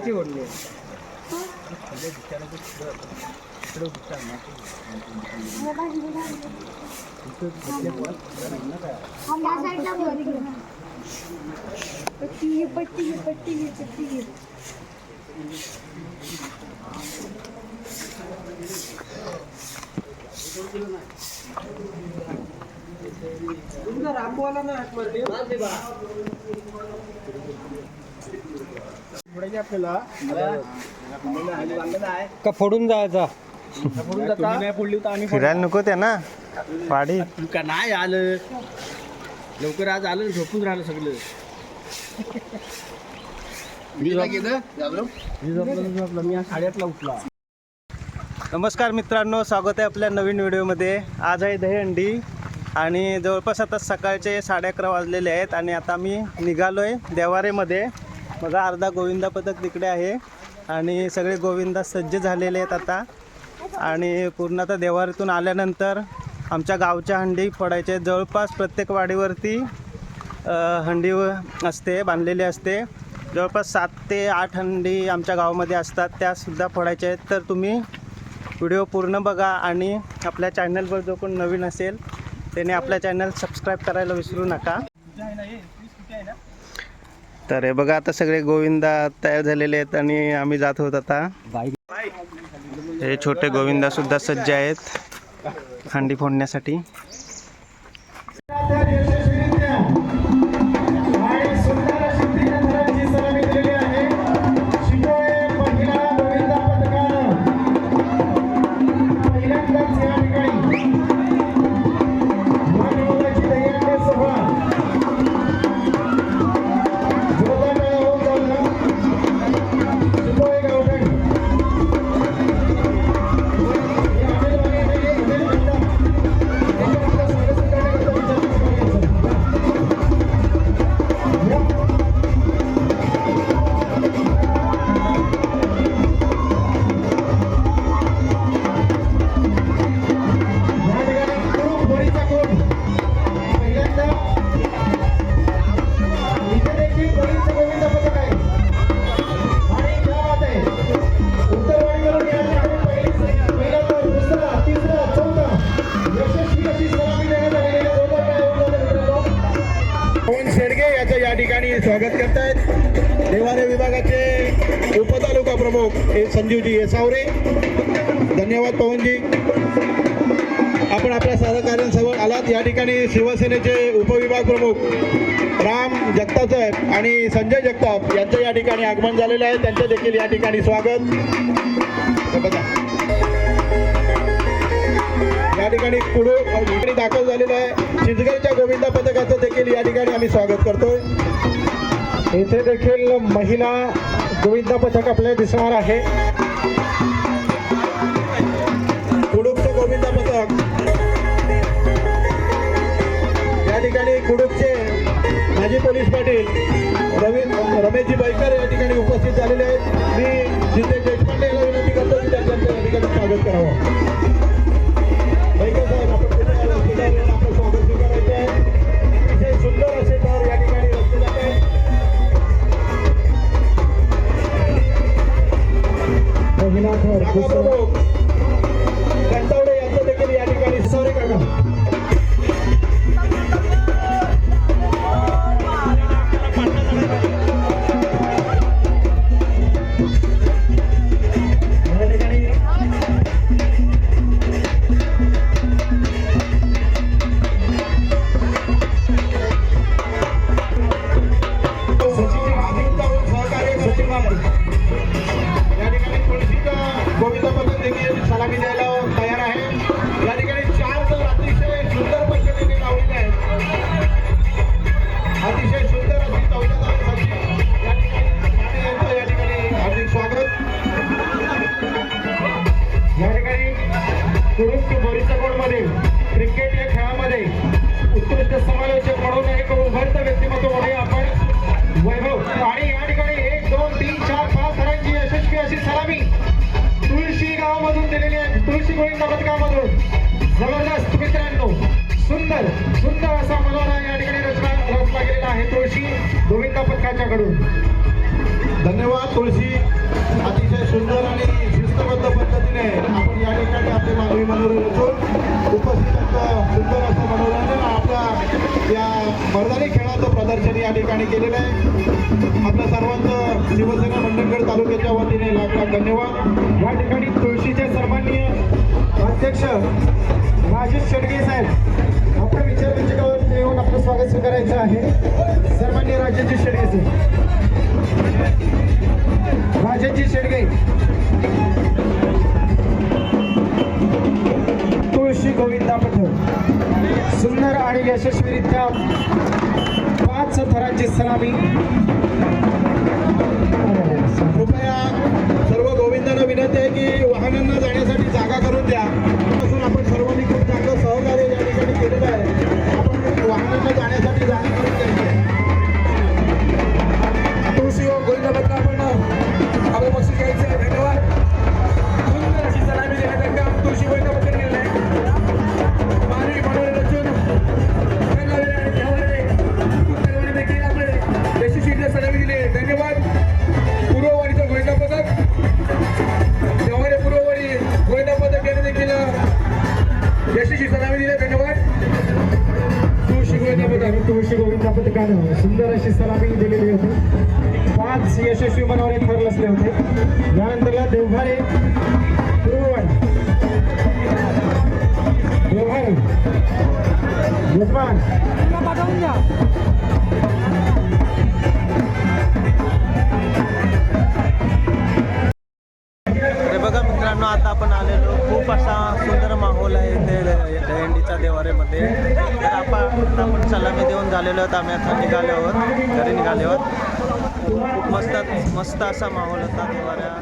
खायची ओढली पट्टी घे पट्टी पट्टी पट्टी घे ना आतमध्ये. आपल्याला. का फोडून जायचा? नाही तर आम्ही फिरायला नको त्या ना वाडी का नाही आलं? लवकर आज आलं झोपून राहिलं सगळं. मी झोपलं झोपलं मी आज साडेआठला उठला. नमस्कार मित्रांनो स्वागत आहे आपल्या नवीन व्हिडिओमध्ये. आज आहे दहीहंडी आणि जवळपास आता सकाळचे साडे अकरा वाजलेले आहेत आणि आता मी निघालो आहे देवारेमध्ये. बघा अर्धा गोविंदा पथक तिकडे आहे. आणि सगळे गोविंदा सज्ज झालेले आहेत आता. आणि पूर्ण आता देवारीतून आल्यानंतर आमच्या गावच्या हंडी फोडायचे जवळपास प्रत्येक वाडीवरती हंडी असते बांधलेली असते. जवळपास सात ते आठ हंडी आमच्या गावामध्ये असतात. त्यासुद्धा फोडायच्या आहेत. तर तुम्ही व्हिडिओ पूर्ण बघा आणि आपल्या चॅनलवर जो कोण नवीन असेल त्याने आपल्या चॅनल सबस्क्राईब करायला विसरू नका. तर हे बघा आता सगळे गोविंदा तयार झालेले आहेत आणि आम्ही जात होत आता. हे छोटे गोविंदा सुद्धा सज्ज आहेत. हंडी फोडण्यासाठी. स्वागत करतायत. देवारे विभागाचे उपतालुका प्रमुख हे संजीवजी येसावरे. धन्यवाद पवनजी. आपण आपल्या सहकार्यांसमोर आलात. या ठिकाणी शिवसेनेचे उपविभाग प्रमुख राम जगताप साहेब आणि संजय जगताप यांचं या ठिकाणी आगमन झालेलं आहे. त्यांचं देखील या ठिकाणी स्वागत. बघा. या ठिकाणी कुडू दाखल झालेलं आहे. चिंचगडच्या गोविंदा पथकाचं देखील या ठिकाणी आम्ही स्वागत करतोय. येथे देखील महिला गोविंदा पथक आपल्याला दिसणार आहे. कुडूपचं गोविंदा पथक. या ठिकाणी कुडूपचे माजी पोलीस पाटील रवी रमेशजी बैकर या ठिकाणी उपस्थित झालेले आहेत. मी जिथे देशपांडे याला विनंती करतो की त्यांचं या ठिकाणी स्वागत करावं. महिला बोरीसकोटमध्ये क्रिकेट या खेळामध्ये उत्कृष्ट समालोचक म्हणून एक उभरत व्यक्तिमत्व म्हणून आपण. वैभव आणि या ठिकाणी एक दोन तीन चार पाच थरांची यशस्वी अशी सलामी तुळशी गावामधून दिलेली आहे. तुळशी गोविंदा पथकामधून. जबरदस्त मित्रांनो सुंदर सुंदर असा मनोरा या ठिकाणी रचना रचला गेलेला आहे तुळशी गोविंदा पथकाच्याकडून. धन्यवाद तुळशी. अतिशय सुंदर आणि खेळाचं प्रदर्शन या ठिकाणी केलेलं आहे. आपल्या सर्वांचं शिवसेना मंडणगड तालुक्याच्या वतीने लाख लाख धन्यवाद. या ठिकाणी तुळशीचे सन्माननीय अध्यक्ष राजेश शेडगे साहेब आपल्या विचार मंचकावर येऊन आपलं स्वागत स्वीकारायचं आहे. सन्माननीय राजेशजी शेडगे साहेब. राजेशजी शेडगे. तुळशी गोविंदा पथक सुंदर आणि यशस्वीरित्या पाच थरांची सलामी. या पथकानं सुंदर अशी सलामी दिलेली होती. पाच यशस्वी मनोरे ठरले असले होते. यानंतर देवघारे देवभारे देवघारे. यजमान. देवारेमध्ये तर आपण आपण सलामी देऊन झालेलो आहोत. आम्ही आता निघालो आहोत. घरी निघाले आहोत. खूप मस्त मस्त असा माहोल होता. देवाऱ्या.